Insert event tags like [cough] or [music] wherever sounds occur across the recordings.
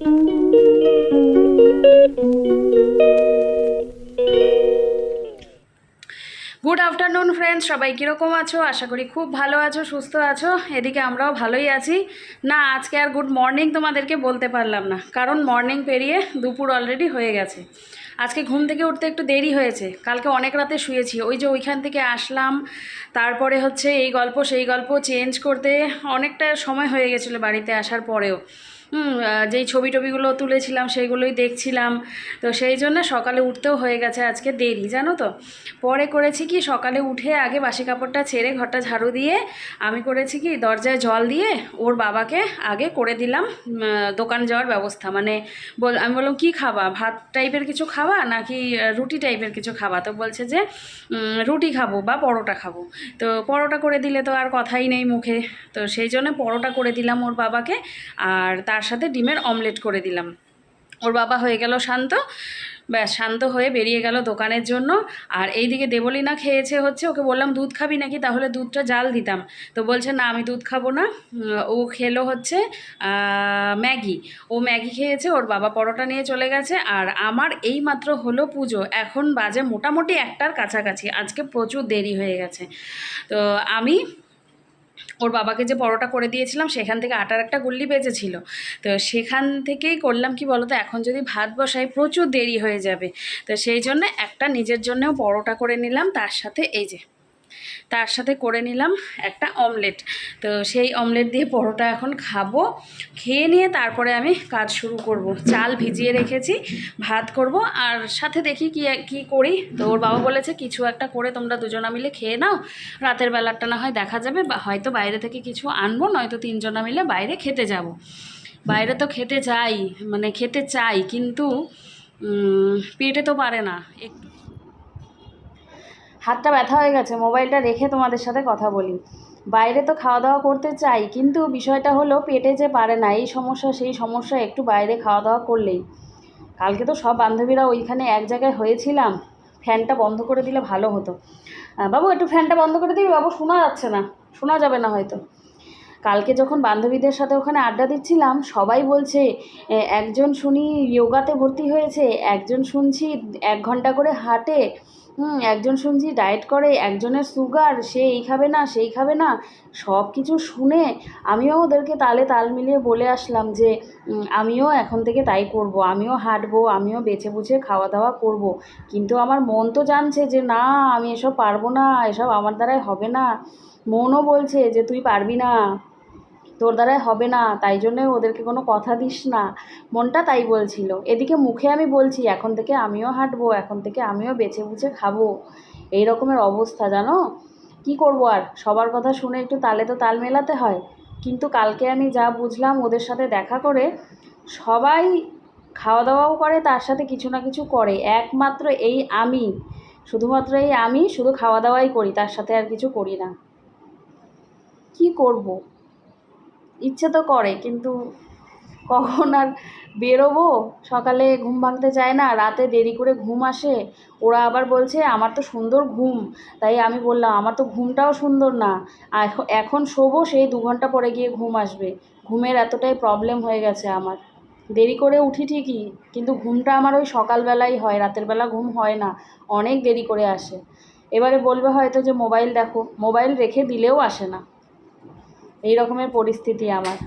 Good afternoon friends সবাই কীরকম আছো? আশা করি খুব ভালো আছো, সুস্থ আছো। এদিকে আমরাও ভালোই আছি। না, আজকে আর গুড মর্নিং তোমাদেরকে বলতে পারলাম না, কারণ মর্নিং পেরিয়ে দুপুর অলরেডি হয়ে গেছে। আজকে ঘুম থেকে উঠতে একটু দেরি হয়েছে। কালকে অনেক রাতে শুয়েছি। ওই যে ওইখান থেকে আসলাম, তারপরে হচ্ছে এই গল্প, সেই গল্প চেঞ্জ করতে অনেকটা সময় হয়ে গেছিল বাড়িতে আসার পরেও। যেই ছবি টবিগুলো তুলেছিলাম সেইগুলোই দেখছিলাম। তো সেই জন্য সকালে উঠতেও হয়ে গেছে আজকে দেরি, জানো তো? পরে করেছি কি, সকালে উঠে আগে বাসি কাপড়টা ছেড়ে ঘরটা ঝাড়ু দিয়ে আমি করেছি কি, দরজায় জল দিয়ে ওর বাবাকে আগে করে দিলাম দোকান যাওয়ার ব্যবস্থা। মানে বল, আমি বললাম, কি খাবা? ভাত টাইপের কিছু খাবা নাকি রুটি টাইপের কিছু খাবা? তো বলছে যে রুটি খাব বা পরোটা খাব। তো পরোটা করে দিলে তো আর কথাই নেই মুখে। তো সেই জন্য পরোটা করে দিলাম ওর বাবাকে। আর তার সাথে ডিমের অমলেট করে দিলাম। ওর বাবা হয়ে গেল শান্ত। ব্যাস, শান্ত হয়ে বেরিয়ে গেল দোকানের জন্য। আর এইদিকে দেবলীনা খেয়েছে হচ্ছে, ওকে বললাম, দুধ খাবি নাকি? তাহলে দুধটা জাল দিতাম। তো বলছে, না, আমি দুধ খাব না। ও খেলো হচ্ছে ম্যাগি। ও ম্যাগি খেয়েছে, ওর বাবা পরোটা নিয়ে চলে গেছে। আর আমার এই মাত্র হলো পুজো। এখন বাজে মোটামুটি একটার কাছাকাছি। আজকে প্রচুর দেরি হয়ে গেছে। তো আমি ওর বাবাকে যে পরোটা করে দিয়েছিলাম, সেখান থেকে আটার একটা গুল্লি বেজেছিল। তো সেখান থেকেই করলাম কি বলতো, এখন যদি ভাত বসাই প্রচুর দেরি হয়ে যাবে। তো সেই জন্য একটা নিজের জন্যও পরোটা করে নিলাম, তার সাথে এই যে তার সাথে করে নিলাম একটা অমলেট। তো সেই অমলেট দিয়ে পরোটা এখন খাব। খেয়ে নিয়ে তারপরে আমি কাজ শুরু করব। চাল ভিজিয়ে রেখেছি, ভাত করব আর সাথে দেখি কি কি করি। তো ওর বাবা বলেছে, কিছু একটা করে তোমরা দুজনা মিলে খেয়ে নাও। রাতের বেলাটা না হয় দেখা যাবে, বা হয়তো বাইরে থেকে কিছু আনব, নয়তো তিনজনা মিলে বাইরে খেতে যাব। বাইরে তো খেতে চাই মানে খেতে চাই, কিন্তু পেটে তো পারে না। হাতটা ব্যথা হয়ে গেছে, মোবাইলটা রেখে তোমাদের সাথে কথা বলি। বাইরে তো খাওয়া দাওয়া করতে চাই, কিন্তু বিষয়টা হলো পেটে যে পারে না, এই সমস্যা, সেই সমস্যা, একটু বাইরে খাওয়া দাওয়া করলেই। কালকে তো সব বান্ধবীরা ওইখানে এক জায়গায় হয়েছিলাম, ফ্যানটা বন্ধ করে দিলে ভালো হতো। বাবু একটু ফ্যানটা বন্ধ করে দিবি, বাবু শোনা যাচ্ছে না, শোনা যাবে না হয়তো। কালকে যখন বান্ধবীদের সাথে ওখানে আড্ডা দিচ্ছিলাম, সবাই বলছে একজন শুনি যোগাতে ভর্তি হয়েছে, একজন শুনছি, এক ঘণ্টা করে হাঁটে। হুম, একজন শুনছি ডায়েট করে, একজনের সুগার সে এই খাবে না, সেই খাবে না, সব কিছু শুনে আমিও ওদেরকে তালে তাল মিলিয়ে বলে আসলাম যে আমিও এখন থেকে তাই করব, আমিও হাঁটবো, আমিও বেছে বুঝে খাওয়া দাওয়া করব। কিন্তু আমার মন তো জানছে যে, না, আমি এসব পারব না, এসব আমার দ্বারাই হবে না। মনও বলছে যে, তুই পারবি না। তোর দ্বারাই হবে না, তাই জন্যে ওদেরকে কোনো কথা দিস না। মনটা তাই বলছিল। এদিকে মুখে আমি বলছি, এখন থেকে আমিও হাঁটবো, এখন থেকে আমিও বেছে বুঝে খাব। এই রকমের অবস্থা, জানো? কি করব আর? সবার কথা শুনে একটু তালে তো তাল মেলাতে হয়। কিন্তু কালকে আমি যা বুঝলাম ওদের সাথে দেখা করে, সবাই খাওয়া দাওয়াও করে, তার সাথে কিছু না কিছু করে। একমাত্র এই আমি। শুধুমাত্র এই আমি, শুধু খাওয়া দাওয়াই করি, তার সাথে আর কিছু করি না। কি করব? ইচ্ছে তো করে, কিন্তু কখন আর বেরোবো? সকালে ঘুম ভাঙতে চায় না, রাতে দেরি করে ঘুম আসে। ওরা আবার বলছে, আমার তো সুন্দর ঘুম। তাই আমি বললাম, আমার তো ঘুমটাও সুন্দর না। এখন শোবো, সেই দু ঘণ্টা পরে গিয়ে ঘুম আসবে। ঘুমের এতটাই প্রবলেম হয়ে গেছে আমার। দেরি করে উঠি ঠিকই, কিন্তু ঘুমটা আমার ওই সকালবেলাই হয়, রাতের বেলা ঘুম হয় না, অনেক দেরি করে আসে। এবারে বলবে হয়তো যে, মোবাইল দেখো, মোবাইল রেখে দিলেও আসে না। এই রকমের পরিস্থিতি আমার।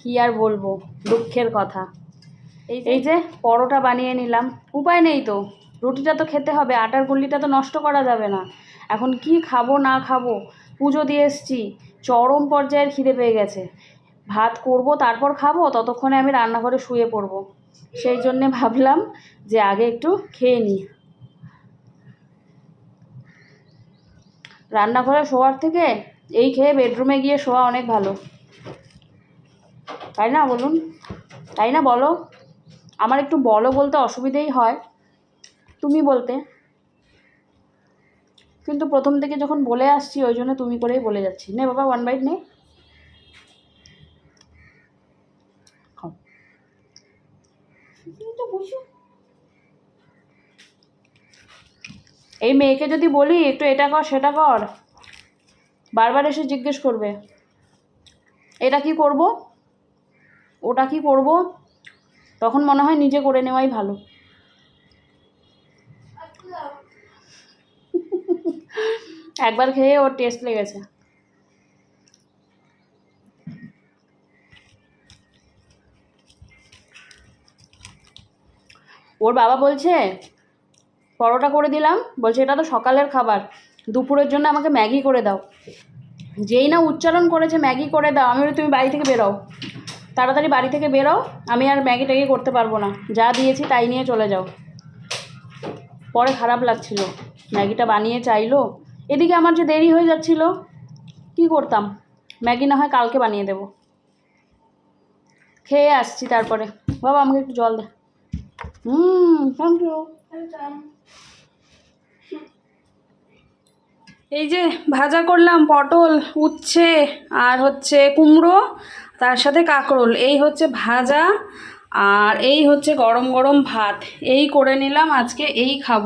কি আর বলব দুঃখের কথা। এই এই যে পরোটা বানিয়ে নিলাম উপায় নেই তো। রুটিটা তো খেতে হবে আটার গুল্লিটা তো নষ্ট করা যাবে না। এখন কি খাব না খাব পুজো দিয়ে এসছি চরম পর্যায়ের খিদে পেয়ে গেছে। ভাত করব তারপর খাব ততক্ষণে আমি রান্নাঘরে শুয়ে পড়ব। সেই জন্যে ভাবলাম যে আগে একটু খেয়ে নিই। রান্নাঘরে শোয়ার থেকে এই খেয়ে বেডরুমে গিয়ে শোয়া অনেক ভালো। তাই না বলুন? তাই না বলো? আমার একটু বলো বলতে অসুবিধেই হয়। তুমি বলতে। কিন্তু প্রথম থেকে যখন বলে আসছি, ওই জন্য তুমি করেই বলে যাচ্ছি। নে বাবা ওয়ান বাইট নে। এই মেয়েকে যদি বলি, একটু এটা কর, সেটা কর। বারবার এসে জিজ্ঞেস করবে, এটা কি করব? ওটা কি করব? তখন মনে হয় নিজে করে নেওয়াই ভালো। [laughs] একবার খেয়ে ওর টেস্ট লেগেছে। ওর বাবা বলছে, পরোটা করে দিলাম। বলছে, এটা তো সকালের খাবার। দুপুরের জন্য আমাকে ম্যাগি করে দাও। যেই না উচ্চারণ করেছে ম্যাগি করে দাও, আমি তুমি বাড়ি থেকে বেরো। তাড়াতাড়ি বাড়ি থেকে বেরো, আমি আর ম্যাগি ট্যাগি করতে পারব না। যা দিয়েছি তাই নিয়ে চলে যাও। পরে খারাপ লাগছিল। ম্যাগিটা বানিয়ে চাইলো। এদিকে আমার যে দেরি হয়ে যাচ্ছিল, কি করতাম? ম্যাগি না হয় কালকে বানিয়ে দেবো। খেয়ে আসছি তারপরে। বাবা, আমাকে একটু জল দে। হুম থ্যাংক ইউ এই যে ভাজা করলাম পটল, উচ্ছে আর হচ্ছে কুমড়ো, তার সাথে কাঁকরোল। এই হচ্ছে ভাজা আর এই হচ্ছে গরম গরম ভাত। এই করে নিলাম, আজকে এই খাব।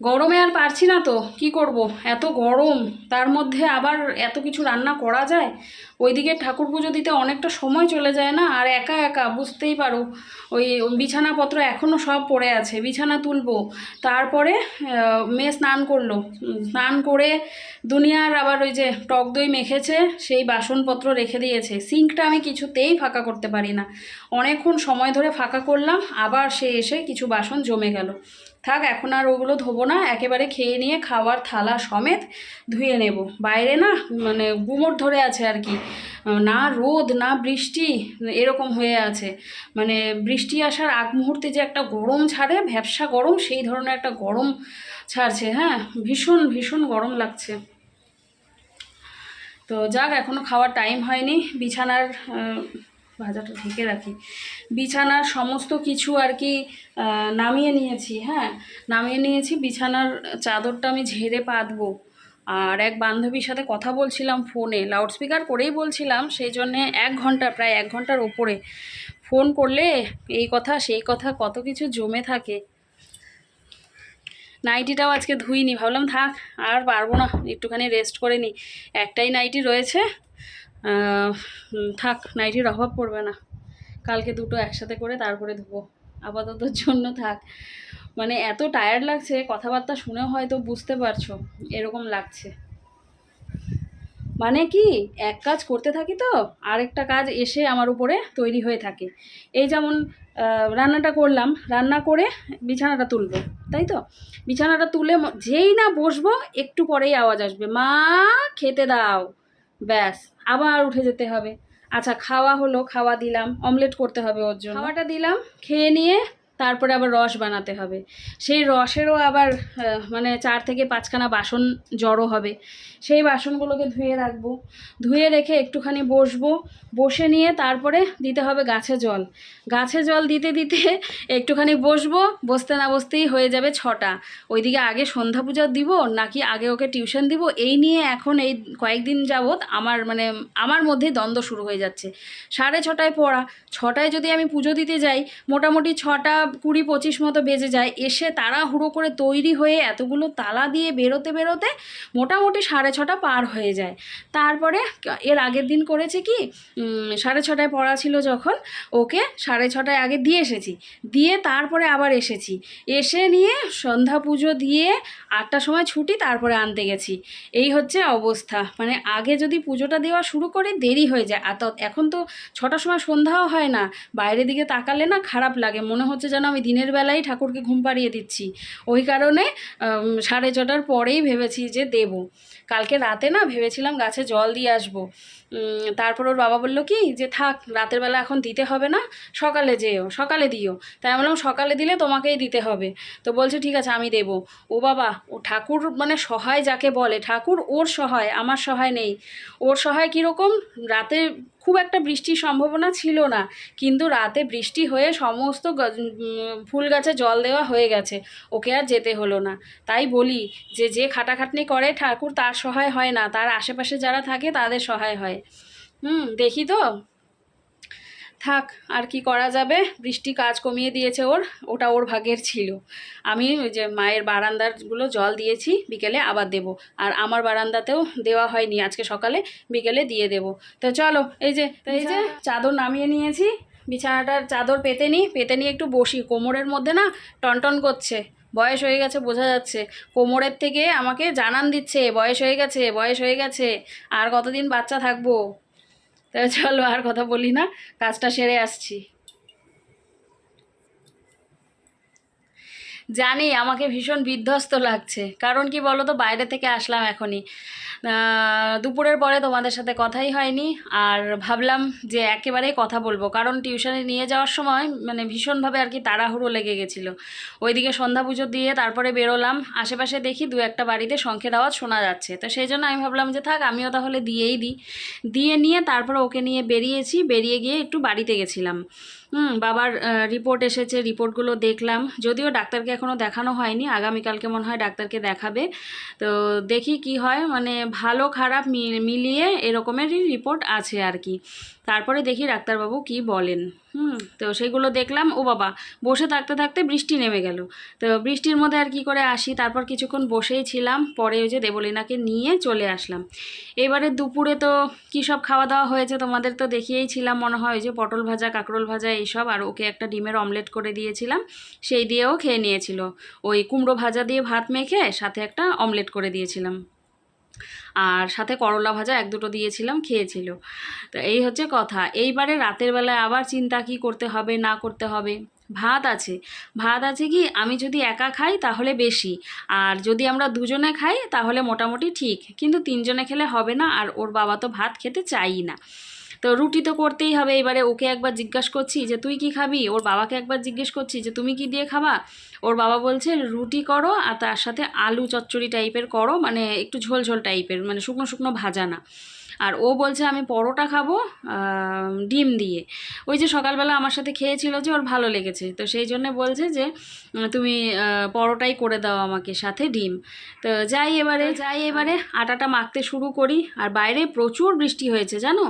গরমে আর পারছি না তো, কি করব? এত গরম, তার মধ্যে আবার এত কিছু রান্না করা যায়? ওইদিকে ঠাকুর পুজো দিতে অনেকটা সময় চলে যায় না? আর একা একা, বুঝতেই পারো। ওই বিছানাপত্র এখনও সব পড়ে আছে, বিছানা তুলবো। তারপরে মেয়ে স্নান করল। স্নান করে দুনিয়ার আবার ওই যে টক দই মেখেছে, সেই বাসনপত্র রেখে দিয়েছে। সিঙ্কটা আমি কিছুতেই ফাঁকা করতে পারি না। অনেকক্ষণ সময় ধরে ফাঁকা করলাম, আবার সে এসে কিছু বাসন জমে গেল। থাক, এখন আর ওগুলো ধোবো না, একেবারে খেয়ে নিয়ে খাওয়ার থালা সমেত ধুয়ে নেব। বাইরে না মানে গুমোট ধরে আছে আর কি। না রোদ, না বৃষ্টি, এরকম হয়ে আছে। মানে বৃষ্টি আসার আগ মুহূর্তে যে একটা গরম ছাড়ে, ভ্যাবসা গরম, সেই ধরনের একটা গরম ছাড়ছে। হ্যাঁ ভীষণ ভীষণ গরম লাগছে। তো যাক এখনও খাওয়ার টাইম হয়নি। বিছানার ভাজাটা ঢেকে রাখি। বিছানার সমস্ত কিছু আর কি নামিয়ে নিয়েছি। হ্যাঁ নামিয়ে নিয়েছি। বিছানার চাদরটা আমি ঝেড়ে পাতবো। আর এক বান্ধবীর সাথে কথা বলছিলাম ফোনে লাউডস্পিকার করেই বলছিলাম, সেই জন্যে এক ঘণ্টা, প্রায় এক ঘণ্টার ওপরে। ফোন করলে এই কথা, সেই কথা, কত কিছু জমে থাকে। নাইটিটাও আজকে ধুইনি, ভাবলাম থাক, আর পারব না, একটুখানি রেস্ট করে নিই একটাই নাইটি রয়েছে থাক, নাইটির অভাব পড়বে না। কালকে দুটো একসাথে করে তারপরে ধুবো আপাততর জন্য থাক। মানে এত টায়ার্ড লাগছে কথাবার্তা শুনেও হয়তো বুঝতে পারছ এরকম লাগছে। মানে কি এক কাজ করতে থাকি তো আরেকটা কাজ এসে আমার উপরে তৈরি হয়ে থাকে। এই যেমন রান্নাটা করলাম রান্না করে বিছানাটা তুলবো তাই তো? বিছানাটা তুলে যেই না বসবো একটু পরেই আওয়াজ আসবে মা খেতে দাও। ব্যাস আবার উঠে যেতে হবে। আচ্ছা খাওয়া হলো খাওয়া দিলাম অমলেট করতে হবে ওর জন্য। খাওয়াটা দিলাম। খেয়ে নিয়ে তারপরে আবার রস বানাতে হবে। সেই রসেরও আবার মানে চার থেকে পাঁচখানা বাসন জড়ো হবে। সেই বাসনগুলোকে ধুয়ে রাখব। ধুয়ে রেখে একটুখানি বসবো। বসে নিয়ে তারপরে দিতে হবে গাছে জল। গাছে জল দিতে দিতে একটুখানি বসবো। বসতে না বসতেই হয়ে যাবে ছটা। ওইদিকে আগে সন্ধ্যা পূজা দিব, নাকি আগে ওকে টিউশন দিব? এই নিয়ে এখন এই কয়েকদিন যাবৎ আমার মানে আমার মধ্যে দ্বন্দ্ব শুরু হয়ে যাচ্ছে। সাড়ে ছটায় পড়া। ছটায় যদি আমি পুজো দিতে যাই, মোটামুটি ছটা কুড়ি পঁচিশ মতো বেজে যায়। এসে তাড়াহুড়ো করে তৈরি হয়ে এতগুলো তালা দিয়ে বেরোতে বেরোতে মোটামুটি সাড়ে ছটা পার হয়ে যায়। তারপরে এর আগের দিন করেছে কি? সাড়ে ছটায় পড়া ছিল যখন, ওকে সাড়ে ছটায় আগে দিয়ে এসেছি। দিয়ে তারপরে আবার এসেছি। এসে নিয়ে সন্ধ্যা পুজো দিয়ে আটটার সময় ছুটি, তারপরে আনতে গেছি। এই হচ্ছে অবস্থা। মানে আগে যদি পুজোটা দেওয়া শুরু করে, দেরি হয়ে যায়। আর এখন তো ছটার সময় সন্ধ্যাও হয় না। বাইরের দিকে তাকালে না খারাপ লাগে। মনে হচ্ছে যেন আমি দিনের বেলায় ঠাকুরকে ঘুম পাড়িয়ে দিচ্ছি। ওই কারণে সাড়ে ছটার পরেই ভেবেছি যে দেবো। কালকে রাতে না ভেবেছিলাম গাছে জল দিয়ে আসব। তারপর ওর বাবা বলল কি, যে থাক, রাতের বেলা এখন দিতে হবে না, সকালে যেও, সকালে দিও। তাই আমি বললাম, সকালে দিলে তোমাকেই দিতে হবে। তো বলছে, ঠিক আছে, আমি দেবো। ও বাবা, ও ঠাকুর মানে সহায় যাকে বলে, ঠাকুর ওর সহায়, আমার সহায় নেই। ওর সহায় কীরকম? রাতে খুব একটা বৃষ্টির সম্ভাবনা ছিল না, কিন্তু রাতে বৃষ্টি হয়ে সমস্ত ফুল গাছে জল দেওয়া হয়ে গেছে। ওকে আর যেতে হলো না। তাই বলি যে যে খাটাখাটনি করে ঠাকুর, তার সহায় হয় না। তার আশেপাশে যারা থাকে, তাদের সহায় হয়। হুম দেখি তো। থাক আর কি করা যাবে? বৃষ্টি কাজ কমিয়ে দিয়েছে ওর ওটা ওর ভাগের ছিল। আমি ওই যে মায়ের বারান্দারগুলো জল দিয়েছি বিকেলে আবার দেব। আর আমার বারান্দাতেও দেওয়া হয়নি আজকে সকালে বিকেলে দিয়ে দেব। তো চলো এই যে এই যে চাদর নামিয়ে নিয়েছি বিছানাটার চাদর পেতে নিই পেতে নিয়ে একটু বসি। কোমরের মধ্যে না টনটন করছে। বয়স হয়ে গেছে, বোঝা যাচ্ছে। কোমরের থেকে আমাকে জানান দিচ্ছে, বয়স হয়ে গেছে, বয়স হয়ে গেছে, আর কতদিন বাচ্চা থাকব? তাই চলো আর কথা বলি না, কাজটা সেরে আসছি। জানি, আমাকে ভীষণ বিধ্বস্ত লাগছে। কারণ কি বলো তো বাইরে থেকে আসলাম এখনই। দুপুরের পরে তোমাদের সাথে কথাই হয়নি, আর ভাবলাম যে একেবারেই কথা বলব। কারণ টিউশনে নিয়ে যাওয়ার সময় মানে ভীষণভাবে আর কি তাড়াহুড়ো লেগে গেছিল। ওইদিকে সন্ধ্যা পুজো দিয়ে তারপরে বেরোলাম। আশেপাশে দেখি দু একটা বাড়িতে শঙ্খের আওয়াজ শোনা যাচ্ছে। তো সেই জন্য আমি ভাবলাম যে থাক, আমিও তাহলে দিয়েই দিই। দিয়ে নিয়ে তারপরে ওকে নিয়ে বেরিয়েছি। বেরিয়ে গিয়ে একটু বাড়িতে গেছিলাম। হুম, বাবার রিপোর্ট এসেছে রিপোর্টগুলো দেখলাম। যদিও ডাক্তারকে এখনও দেখানো হয়নি, আগামীকালকে মনে হয় ডাক্তারকে দেখাবে। তো দেখি কি হয় মানে ভালো খারাপ মিলিয়ে এরকমেরই রিপোর্ট আছে আর কি। তারপরে দেখি ডাক্তারবাবু কি বলেন। হুম, তো সেগুলো দেখলাম, ও বাবা, বসে থাকতে থাকতে বৃষ্টি নেমে গেল। তো বৃষ্টির মধ্যে আর কি করে আসি, তারপর কিছুক্ষণ বসেই ছিলাম, পরে ওই যে দেবলীনাকে নিয়ে চলে আসলাম। এবারে দুপুরে তো কী সব খাওয়া দাওয়া হয়েছে তোমাদের তো দেখিয়েই ছিলাম, মনে হয় ওই যে পটল ভাজা, কাঁকরোল ভাজা, এইসব, আর ওকে একটা ডিমের অমলেট করে দিয়েছিলাম, সেই দিয়েও খেয়ে নিয়েছিল। ওই কুমড়ো ভাজা দিয়ে ভাত মেখে সাথে একটা অমলেট করে দিয়েছিলাম। আর সাথে করলা ভাজা এক দুটো দিয়েছিলাম, খেয়েছিল। তো এই হচ্ছে কথা। এইবারে রাতের বেলায় আবার চিন্তা কি করতে হবে, না করতে হবে? ভাত আছে। ভাত আছে কি, আমি যদি একা খাই তাহলে বেশি, আর যদি আমরা দুজনে খাই তাহলে মোটামুটি ঠিক, কিন্তু তিনজনে খেলে হবে না, আর ওর বাবা তো ভাত খেতে চাই না। তো রুটি তো করতেই হবে। এবারে ওকে একবার জিজ্ঞাসা করছি যে, তুই কি খাবি? ওর বাবাকে একবার জিজ্ঞেস করছি যে, তুমি কি দিয়ে খাবা? ওর বাবা বলছে, রুটি করো আর তার সাথে আলু চচ্চড়ি টাইপের করো মানে একটু ঝোল ঝোল টাইপের মানে শুকনো শুকনো ভাজা না। আর ও বলছে, আমি পরোটা খাব ডিম দিয়ে। ওই যে সকালবেলা আমার সাথে খেয়েছিল যে ওর ভালো লেগেছে। তো সেই জন্য বলছে যে, তুমি পরোটাই করে দাও আমাকে সাথে ডিম। তো যাই এবারে যাই এবারে আটাটা মাখতে শুরু করি। আর বাইরে প্রচুর বৃষ্টি হয়েছে, জানো?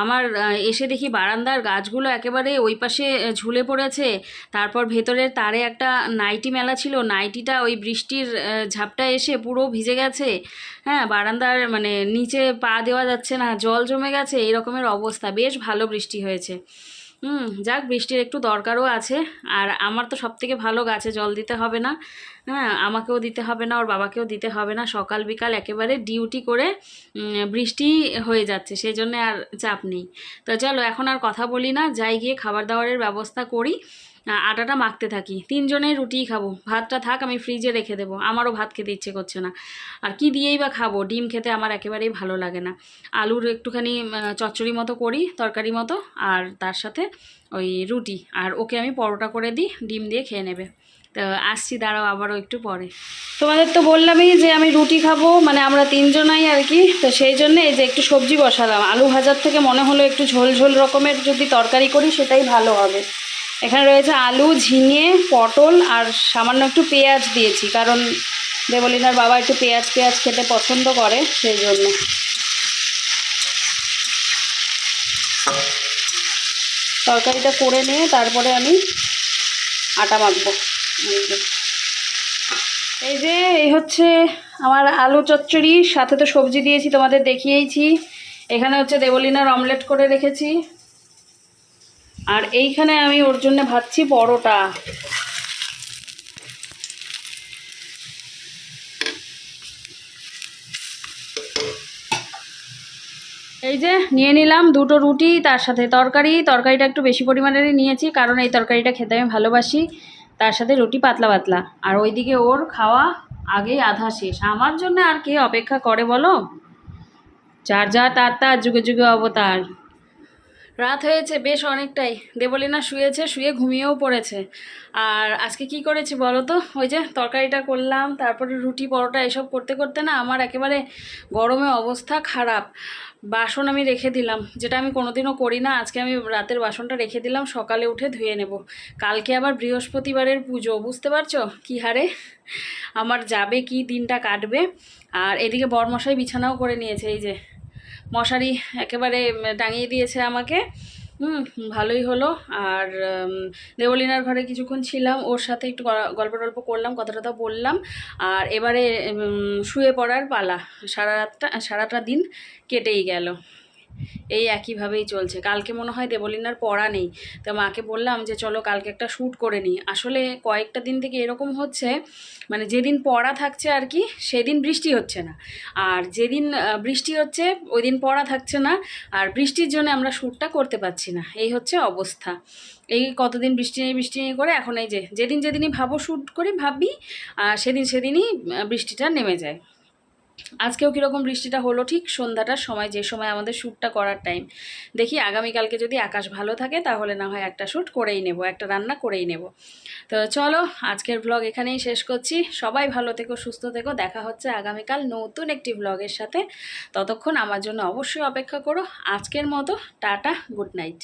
আমার এসে দেখি বারান্দার গাছগুলো একেবারে ওই পাশে ঝুলে পড়েছে। তারপর ভেতরের তারে একটা নাইটি মেলা ছিল। নাইটিটা ওই বৃষ্টির ঝাপটা এসে পুরো ভিজে গেছে। হ্যাঁ বারান্দার মানে নিচে পা দেওয়া যাচ্ছে না, জল জমে গেছে, এই রকমের অবস্থা। বেশ ভালো বৃষ্টি হয়েছে। হুম, যাক, বৃষ্টির একটু দরকারও আছে। আর আমার তো সব থেকে ভালো গাছে জল দিতে হবে না। হ্যাঁ আমাকেও দিতে হবে না, ওর বাবাকেও দিতে হবে না। সকাল বিকাল একেবারে ডিউটি করে বৃষ্টি হয়ে যাচ্ছে সেই জন্য আর চাপ নেই। তো চলো, এখন আর কথা বলি না। যাই গিয়ে খাবার দাবারের ব্যবস্থা করি। আটাটা মাখতে থাকি। তিনজনেই রুটিই খাব। ভাতটা থাক, আমি ফ্রিজে রেখে দেবো। আমারও ভাত খেতে ইচ্ছে করছে না। আর কি দিয়েই বা খাব? ডিম খেতে আমার একেবারেই ভালো লাগে না। আলুর একটুখানি চচ্চড়ি মতো করি, তরকারি মতো, আর তার সাথে ওই রুটি। আর ওকে আমি পরোটা করে দিই, ডিম দিয়ে খেয়ে নেবে। তো আসছি, দাঁড়াও, আবারও একটু পরে। তোমাদের তো বললামই যে আমি রুটি খাব মানে আমরা তিনজনাই আর কি। তো সেই জন্য এই যে একটু সবজি বসালাম। আলু ভাজার থেকে মনে হলো একটু ঝোল ঝোল রকমের যদি তরকারি করি, সেটাই ভালো হবে। এখানে রয়েছে আলু, ঝিঙে, পটল আর সামান্য একটু পেঁয়াজ দিয়েছি, কারণ দেবলিনার বাবা একটু পেঁয়াজ পেঁয়াজ খেতে পছন্দ করে, সেই জন্য। তরকারিটা করে নিয়ে তারপরে আমি আটা মাখবো। এই যে। এই হচ্ছে আমার আলু চচ্চড়ি, সাথে তো সবজি দিয়েছি, তোমাদের দেখিয়েইছি। এখানে হচ্ছে দেবলিনার অমলেট করে রেখেছি। আর এইখানে আমি ওর জন্য ভাবছি পরোটা। এই যে নিয়ে নিলাম দুটো রুটি, তার সাথে তরকারি। তরকারিটা একটু বেশি পরিমাণেরই নিয়েছি, কারণ এই তরকারিটা খেতে আমি ভালোবাসি। তার সাথে রুটি পাতলা পাতলা। আর ওইদিকে ওর খাওয়া আগেই আধা শেষ। আমার জন্য আর কে অপেক্ষা করে বলো? যার যা তার তার, যুগে যুগে অবতার। রাত হয়েছে বেশ অনেকটাই। দেবলীনা শুয়েছে, শুয়ে ঘুমিয়েও পড়েছে। আর আজকে কি করেছি বলো তো? ওই যে তরকারিটা করলাম, তারপরে রুটি, পরোটা এসব করতে করতে না আমার একেবারে গরমে অবস্থা খারাপ। বাসন আমি রেখে দিলাম, যেটা আমি কোনোদিনও করি না। আজকে আমি রাতের বাসনটা রেখে দিলাম, সকালে উঠে ধুয়ে নেব। কালকে আবার বৃহস্পতিবারের পুজো, বুঝতে পারছ? কী হারে? আমার যাবে কি, দিনটা কাটবে। আর এদিকে বরমশাই বিছানাও করে নিয়েছে, এই যে। মশারি একেবারে টাঙিয়ে দিয়েছে আমাকে। হুম, ভালোই হলো। আর দেবলিনার ঘরে কিছুক্ষণ ছিলাম, ওর সাথে একটু গল্প টল্প করলাম কথা টথা বললাম। আর এবারে শুয়ে পড়ার পালা। সারা রাতটা, সারাটা দিন কেটেই গেল। এই একইভাবেই চলছে। কালকে মনে হয় দেবলিনার পড়া নেই। তো মাকে বললাম যে, চলো কালকে একটা শ্যুট করে নিই। আসলে কয়েকটা দিন থেকে এরকম হচ্ছে মানে যেদিন পড়া থাকছে আর কি, সেদিন বৃষ্টি হচ্ছে না। আর যেদিন বৃষ্টি হচ্ছে, ওই দিন পড়া থাকছে না। আর বৃষ্টির জন্য আমরা শ্যুটটা করতে পারছি না। এই হচ্ছে অবস্থা। এই কতদিন বৃষ্টি নেই বৃষ্টি নেই করে এখন এই যে, যেদিন যেদিনই ভাবো শ্যুট করি, ভাবি সেদিন সেদিনই বৃষ্টিটা নেমে যায়। আজকেও কীরকম বৃষ্টিটা হলো ঠিক সন্ধ্যাটার সময়, যে সময় আমাদের শ্যুটটা করার টাইম দেখি আগামীকালকে যদি আকাশ ভালো থাকে, তাহলে না হয় একটা শ্যুট করেই নেব, একটা রান্না করেই নেব। তো চলো, আজকের ব্লগ এখানেই শেষ করছি। সবাই ভালো থেকো, সুস্থ থেকো। দেখা হচ্ছে আগামীকাল নতুন একটি ব্লগের সাথে। ততক্ষণ আমার জন্য অবশ্যই অপেক্ষা করো। আজকের মতো, টাটা গুড নাইট